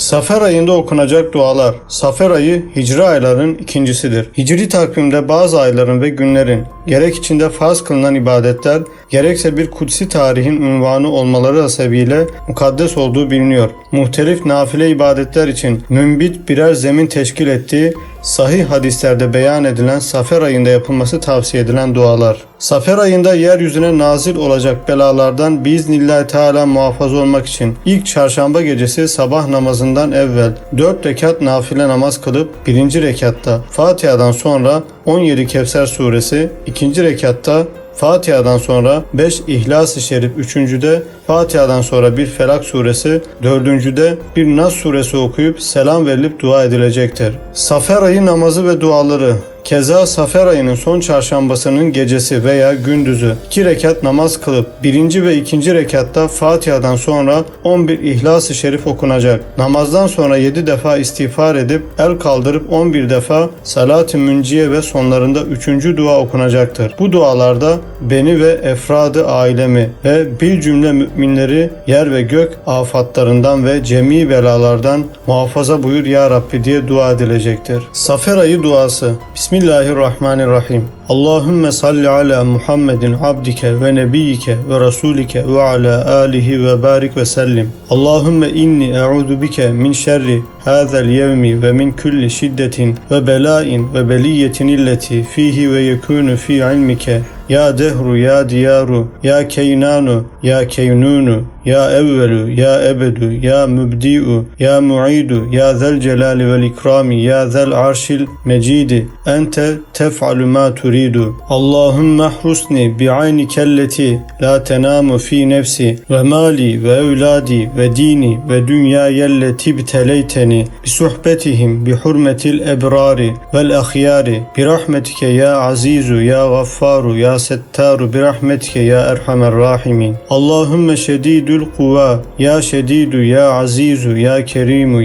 Safer ayında okunacak dualar. Safer ayı hicri ayların ikincisidir. Hicri takvimde bazı ayların ve günlerin gerek içinde farz kılınan ibadetler, gerekse bir kutsi tarihin unvanı olmaları hasebiyle mukaddes olduğu biliniyor. Muhtelif nafile ibadetler için mümbit birer zemin teşkil ettiği sahih hadislerde beyan edilen Safer ayında yapılması tavsiye edilen dualar. Safer ayında yeryüzüne nazil olacak belalardan biiznillahü teala muhafaza olmak için ilk çarşamba gecesi sabah namazından evvel 4 rekat nafile namaz kılıp birinci rekatta Fatiha'dan sonra 17 Kevser suresi, ikinci rekatta Fatiha'dan sonra 5 İhlas-ı Şerif, üçüncüde Fatiha'dan sonra bir Felak suresi, dördüncüde bir Nas suresi okuyup selam verilip dua edilecektir. Safer ayı namazı ve duaları Keza Safer ayının son çarşambasının gecesi veya gündüzü iki rekat namaz kılıp birinci ve ikinci rekatta Fatiha'dan sonra 11 İhlas-ı Şerif okunacak. Namazdan sonra 7 defa istiğfar edip el kaldırıp 11 defa Salat-ı Münciye ve sonlarında 3. dua okunacaktır. Bu dualarda beni ve efradı ailemi ve bir cümle müminleri yer ve gök afatlarından ve cemi belalardan muhafaza buyur ya Rabbi diye dua edilecektir. Safer ayı duası Bismillahirrahmanirrahim. Bismillahirrahmanirrahim. Allahümme salli ala Muhammedin abdike ve nebiyike ve rasulike ve ala alihi ve barik ve sellim. Allahümme inni e'udu bike min şerri hazel yevmi ve min kulli şiddetin ve belain ve beliyetin illeti fihi ve yekunu fi ilmike. Ya dehru ya diyaru ya keynanu ya keynunu ya evvelu ya ebedu ya mübdi'u ya mu'idu ya zel celali vel ikrami ya zel arşil mecidi ente tef'alu ma turidu Allahümme husni bi'ayni kelleti la tenamu fi nefsi ve mali ve evladi ve dini ve dünya yelleti biteleyteni bi suhbetihim bi hurmetil ebrari vel ahyari bi rahmetike ya azizu ya gaffaru ya settaru bi rahmetike ya erhamer rahimin. Allahümme şedidül kuvva ya şedidu ya azizu ya kerimu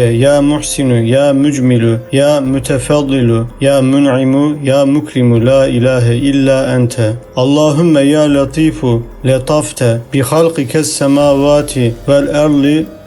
ya kebiru ya mütealu zellelte bi izzetike cemi'a halkike ya muhsinu ya mücmilu ya mütefaddilu ya mun'imu ya mukrimu la ilahe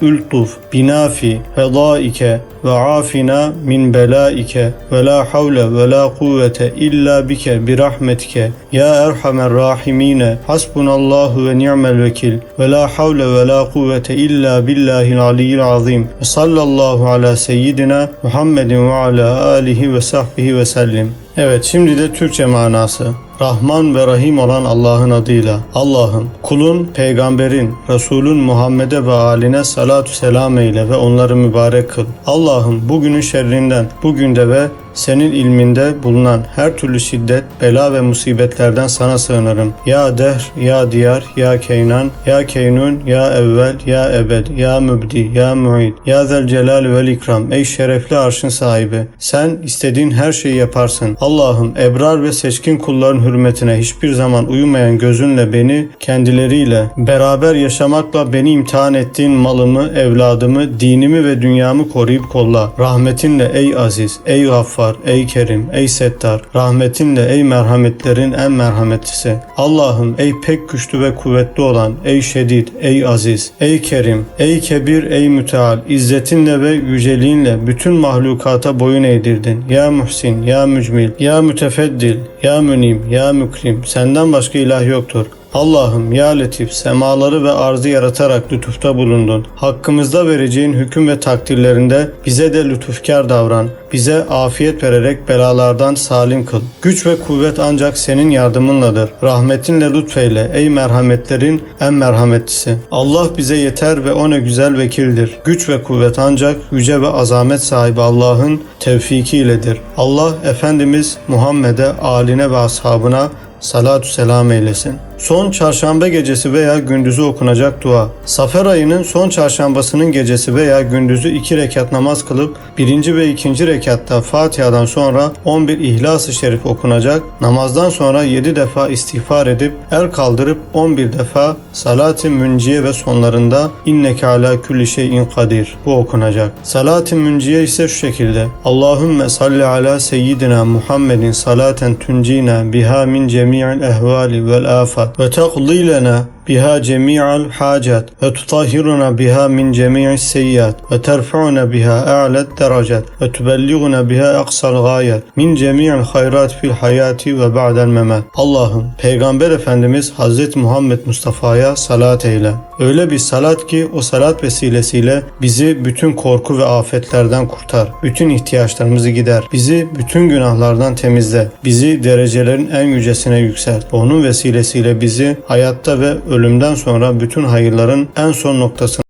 ültuf binafi fedaike ve afina min belaike ve la havle ve la kuvvete illa bike bi rahmetike ya erhamer rahimine hasbunallahu ve ni'mel vekil ve la havle ve la kuvvete illa billahil aliyyil azim ve sallallahu ala seyyidina Muhammedin ve ala alihi ve sahbihi ve sellim. Evet şimdi de Türkçe manası. Rahman ve Rahim olan Allah'ın adıyla. Allah'ım kulun, peygamberin, Resulün Muhammed'e ve aline salatu selam eyle ve onları mübarek kıl. Allah'ım bugünün şerrinden, bugün de ve senin ilminde bulunan her türlü şiddet, bela ve musibetlerden sana sığınırım. Ya dehr, ya diyar, ya keynan, ya keynun, ya evvel, ya ebed, ya mübdi, ya muid, ya zel celal vel ikram. Ey şerefli arşın sahibi. Sen istediğin her şeyi yaparsın. Allah'ım ebrar ve seçkin kulların hürmetine hiçbir zaman uyumayan gözünle beni kendileriyle beraber yaşamakla beni imtihan ettiğin malımı, evladımı, dinimi ve dünyamı koruyup kolla. Rahmetinle ey aziz, ey gaffar, ey kerim, ey settar. Rahmetinle ey merhametlerin en merhametlisi. Allah'ım ey pek güçlü ve kuvvetli olan, ey şedid, ey aziz, ey kerim, ey kebir, ey müteal. İzzetinle ve yüceliğinle bütün mahlukata boyun eğdirdin. Ya muhsin, ya mücmil, ya mütefeddil, ya münim, ya mükrim. Senden başka ilah yoktur. Allah'ım ya Latif semaları ve arzı yaratarak lütufta bulundun. Hakkımızda vereceğin hüküm ve takdirlerinde bize de lütufkar davran. Bize afiyet vererek belalardan salim kıl. Güç ve kuvvet ancak senin yardımınladır. Rahmetinle lütfeyle ey merhametlerin en merhametlisi. Allah bize yeter ve o ne güzel vekildir. Güç ve kuvvet ancak yüce ve azamet sahibi Allah'ın tevfiki iledir. Allah Efendimiz Muhammed'e, aline ve ashabına salatü selam eylesin. Son çarşamba gecesi veya gündüzü okunacak dua. Safer ayının son çarşambasının gecesi veya gündüzü iki rekat namaz kılıp birinci ve ikinci rekatta Fatiha'dan sonra 11 İhlas-ı Şerif okunacak. Namazdan sonra 7 defa istiğfar edip el kaldırıp 11 defa Salat-ı Münciye ve sonlarında İnneke ala külli şeyin kadir bu okunacak. Salat-ı Münciye ise şu şekilde. Allahümme salli ala seyyidina Muhammedin salaten tuncina biha min cemi'il ehvali vel afat الصلوات وتقضي لنا بها جميع الحاجات وتطهرنا بها من جميع السيئات وترفعنا بها أعلى الدرجات وتبلغنا بها أقصى الغايات من جميع الخيرات في الحياة وبعد الممات Allah'ım Peygamber Efendimiz Hazreti Muhammed Mustafa'ya salat eyle. Öyle bir salat ki o salat vesilesiyle bizi bütün korku ve afetlerden kurtar. Bütün ihtiyaçlarımızı gider. Bizi bütün günahlardan temizle. Bizi derecelerin en yücesine yükselt. Onun vesilesiyle bizi hayatta ve ölümden sonra bütün hayırların en son noktasına